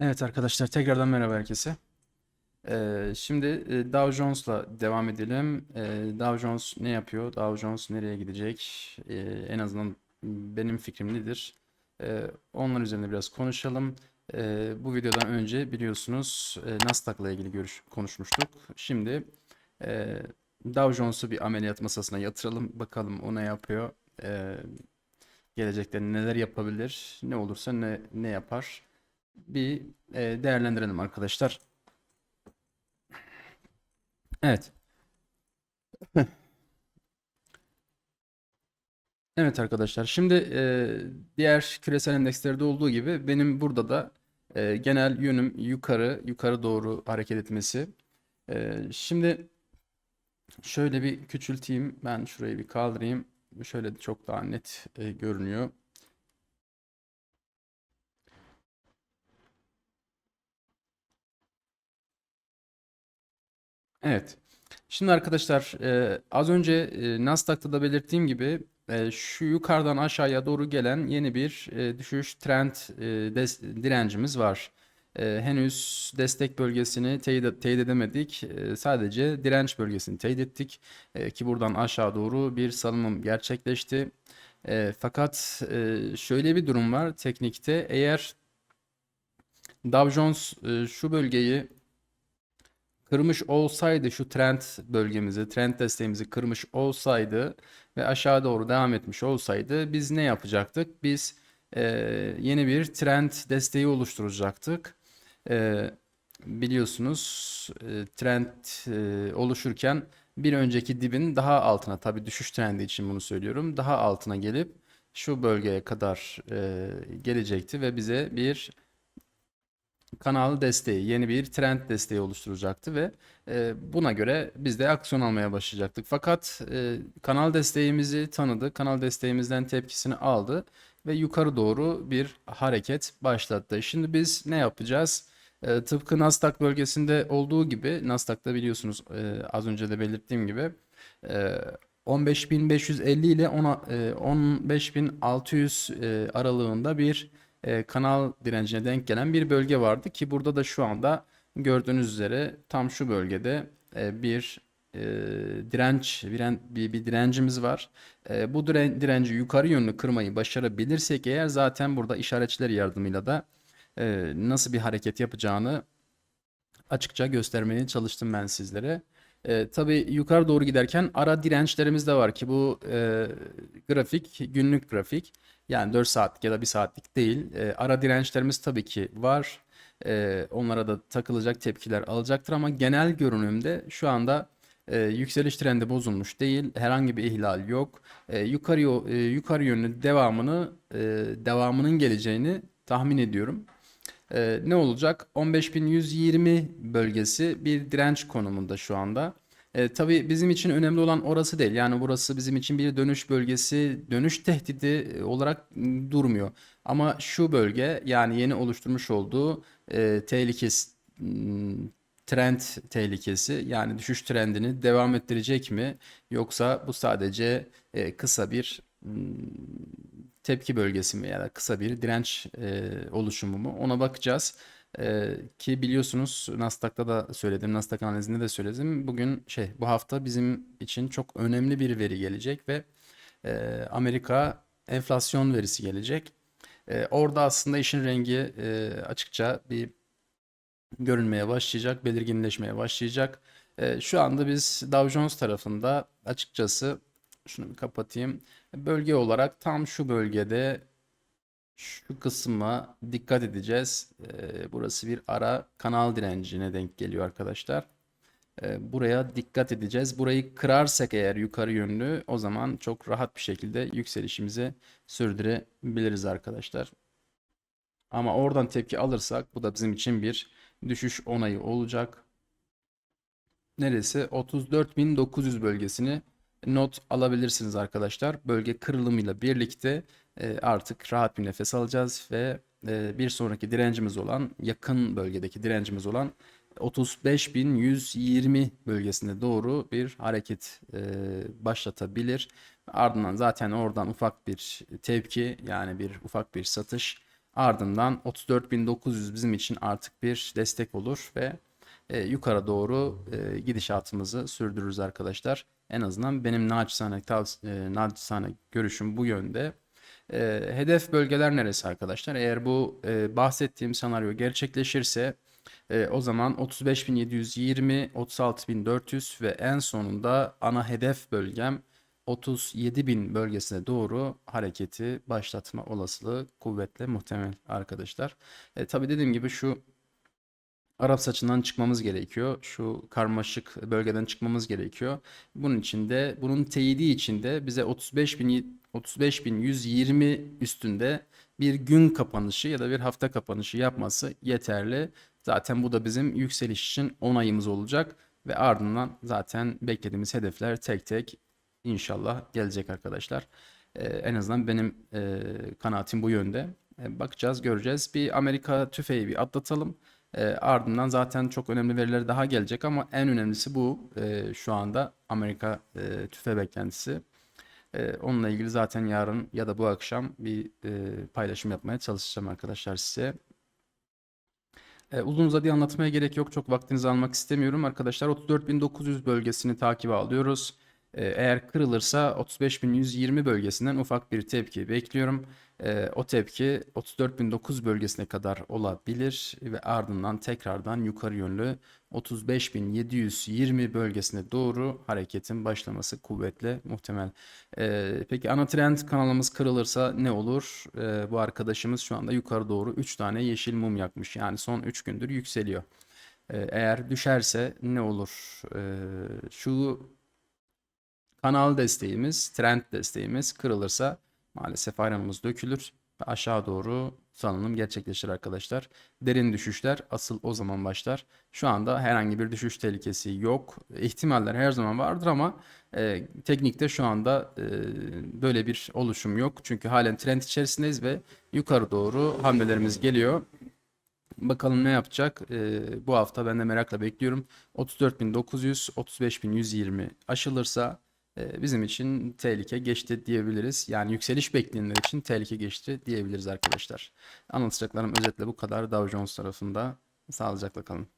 Evet arkadaşlar tekrardan merhaba herkese. Ee, şimdi e, Dow Jones'la devam edelim. Ee, Dow Jones ne yapıyor? Dow Jones nereye gidecek? Ee, en azından benim fikrim nedir? Ee, onlar üzerine biraz konuşalım. Ee, bu videodan önce biliyorsunuz e, Nasdaq'la ilgili görüş konuşmuştuk. Şimdi e, Dow Jones'u bir ameliyat masasına yatıralım. Bakalım o ne yapıyor? Ee, gelecekte neler yapabilir? Ne olursa ne ne yapar? Bir e, değerlendirelim arkadaşlar. Evet. Evet arkadaşlar. Şimdi e, diğer küresel endekslerde olduğu gibi benim burada da e, genel yönüm yukarı, yukarı doğru hareket etmesi. Şimdi şöyle bir küçülteyim. Ben şurayı bir kaldırayım. Şöyle çok daha net görünüyor. Evet. Şimdi arkadaşlar e, az önce e, Nasdaq'ta da belirttiğim gibi e, şu yukarıdan aşağıya doğru gelen yeni bir e, düşüş trend e, des- direncimiz var. E, henüz destek bölgesini teyit, teyit edemedik. E, sadece direnç bölgesini teyit ettik. E, ki buradan aşağı doğru bir salınım gerçekleşti. E, fakat e, şöyle bir durum var teknikte. Eğer Dow Jones e, şu bölgeyi kırmış olsaydı şu trend bölgemizi, trend desteğimizi kırmış olsaydı ve aşağı doğru devam etmiş olsaydı biz ne yapacaktık? Biz e, yeni bir trend desteği oluşturacaktık. E, biliyorsunuz e, trend e, oluşurken bir önceki dibin daha altına, tabii düşüş trendi için bunu söylüyorum, daha altına gelip şu bölgeye kadar e, gelecekti ve bize bir kanal desteği, yeni bir trend desteği oluşturacaktı ve e, buna göre biz de aksiyon almaya başlayacaktık. Fakat e, kanal desteğimizi tanıdı, kanal desteğimizden tepkisini aldı ve yukarı doğru bir hareket başlattı. Şimdi biz ne yapacağız? E, tıpkı Nasdaq bölgesinde olduğu gibi, Nasdaq'ta biliyorsunuz e, az önce de belirttiğim gibi e, 15.550 ile 15.600 e, aralığında bir e, kanal direncine denk gelen bir bölge vardı ki burada da şu anda gördüğünüz üzere tam şu bölgede e, bir e, direnç bir, bir direncimiz var. E, bu diren, direnci yukarı yönlü kırmayı başarabilirsek eğer zaten burada işaretçiler yardımıyla da e, nasıl bir hareket yapacağını açıkça göstermeye çalıştım ben sizlere. E, tabii yukarı doğru giderken ara dirençlerimiz de var ki bu e, grafik günlük grafik. Yani 4 saatlik ya da 1 saatlik değil. E, ara dirençlerimiz tabii ki var. E, onlara da takılacak tepkiler alacaktır ama genel görünümde şu anda e, yükseliş trendi bozulmuş değil. Herhangi bir ihlal yok. E, yukarı e, yukarı yönlü devamını e, devamının geleceğini tahmin ediyorum. E, ne olacak? 15.120 bölgesi bir direnç konumunda şu anda. E, tabii bizim için önemli olan orası değil. Yani burası bizim için bir dönüş bölgesi, dönüş tehdidi e, olarak durmuyor. Ama şu bölge yani yeni oluşturmuş olduğu e, tehlikesi, trend tehlikesi yani düşüş trendini devam ettirecek mi? Yoksa bu sadece e, kısa bir tepki bölgesi mi ya da kısa bir direnç e, oluşumu mu? Ona bakacağız. Ee, ki biliyorsunuz Nasdaq'ta da söyledim, Nasdaq analizinde de söyledim. Bugün şey bu hafta bizim için çok önemli bir veri gelecek ve e, Amerika enflasyon verisi gelecek. E, orada aslında işin rengi e, açıkça bir görünmeye başlayacak, belirginleşmeye başlayacak. E, şu anda biz Dow Jones tarafında açıkçası şunu bir kapatayım. Bölge olarak tam şu bölgede şu kısma dikkat edeceğiz. Ee, burası bir ara kanal direncine denk geliyor arkadaşlar. Ee, buraya dikkat edeceğiz. Burayı kırarsak eğer yukarı yönlü o zaman çok rahat bir şekilde yükselişimizi sürdürebiliriz arkadaşlar. Ama oradan tepki alırsak bu da bizim için bir düşüş onayı olacak. Neresi? 34.900 bölgesini not alabilirsiniz arkadaşlar. Bölge kırılımıyla birlikte e, artık rahat bir nefes alacağız ve e, bir sonraki direncimiz olan yakın bölgedeki direncimiz olan 35.120 bölgesine doğru bir hareket e, başlatabilir. Ardından zaten oradan ufak bir tepki yani bir ufak bir satış Ardından 34.900 bizim için artık bir destek olur ve yukarı doğru gidişatımızı sürdürürüz arkadaşlar. En azından benim naçizane, tavs- e, naçizane görüşüm bu yönde. E, hedef bölgeler neresi arkadaşlar? Eğer bu e, bahsettiğim senaryo gerçekleşirse e, o zaman 35.720, 36.400 ve en sonunda ana hedef bölgem 37.000 bölgesine doğru hareketi başlatma olasılığı kuvvetle muhtemel arkadaşlar. E, tabii dediğim gibi şu Arap saçından çıkmamız gerekiyor. Şu karmaşık bölgeden çıkmamız gerekiyor. Bunun için de bunun teyidi için de bize 35.000 35.120 üstünde bir gün kapanışı ya da bir hafta kapanışı yapması yeterli. Zaten bu da bizim yükseliş için onayımız olacak ve ardından zaten beklediğimiz hedefler tek tek inşallah gelecek arkadaşlar. Ee, en azından benim e, kanaatim bu yönde. E, bakacağız, göreceğiz. Bir Amerika tüfeği bir atlatalım. E, ardından zaten çok önemli veriler daha gelecek ama en önemlisi bu e, şu anda Amerika e, tüfe beklentisi. E, onunla ilgili zaten yarın ya da bu akşam bir e, paylaşım yapmaya çalışacağım arkadaşlar size. E, uzun uzadıya anlatmaya gerek yok. Çok vaktinizi almak istemiyorum. Arkadaşlar 34.900 bölgesini takibe alıyoruz. E, eğer kırılırsa 35.120 bölgesinden ufak bir tepki bekliyorum. E, o tepki 34.900 bölgesine kadar olabilir ve ardından tekrardan yukarı yönlü 35.720 bölgesine doğru hareketin başlaması kuvvetle muhtemel. E, peki ana trend kanalımız kırılırsa ne olur? E, bu arkadaşımız şu anda yukarı doğru 3 tane yeşil mum yakmış. Yani son 3 gündür yükseliyor. E, eğer düşerse ne olur? E, şu kanal desteğimiz, trend desteğimiz kırılırsa maalesef ayranımız dökülür ve aşağı doğru salınım gerçekleşir arkadaşlar. Derin düşüşler asıl o zaman başlar. Şu anda herhangi bir düşüş tehlikesi yok. İhtimaller her zaman vardır ama e, teknikte şu anda e, böyle bir oluşum yok. Çünkü halen trend içerisindeyiz ve yukarı doğru hamlelerimiz geliyor. Bakalım ne yapacak? Ee, bu hafta ben de merakla bekliyorum. 34.900, 35.120 aşılırsa e, bizim için tehlike geçti diyebiliriz. Yani yükseliş bekleyenler için tehlike geçti diyebiliriz arkadaşlar. Anlatacaklarım özetle bu kadar Dow Jones tarafında. Sağlıcakla kalın.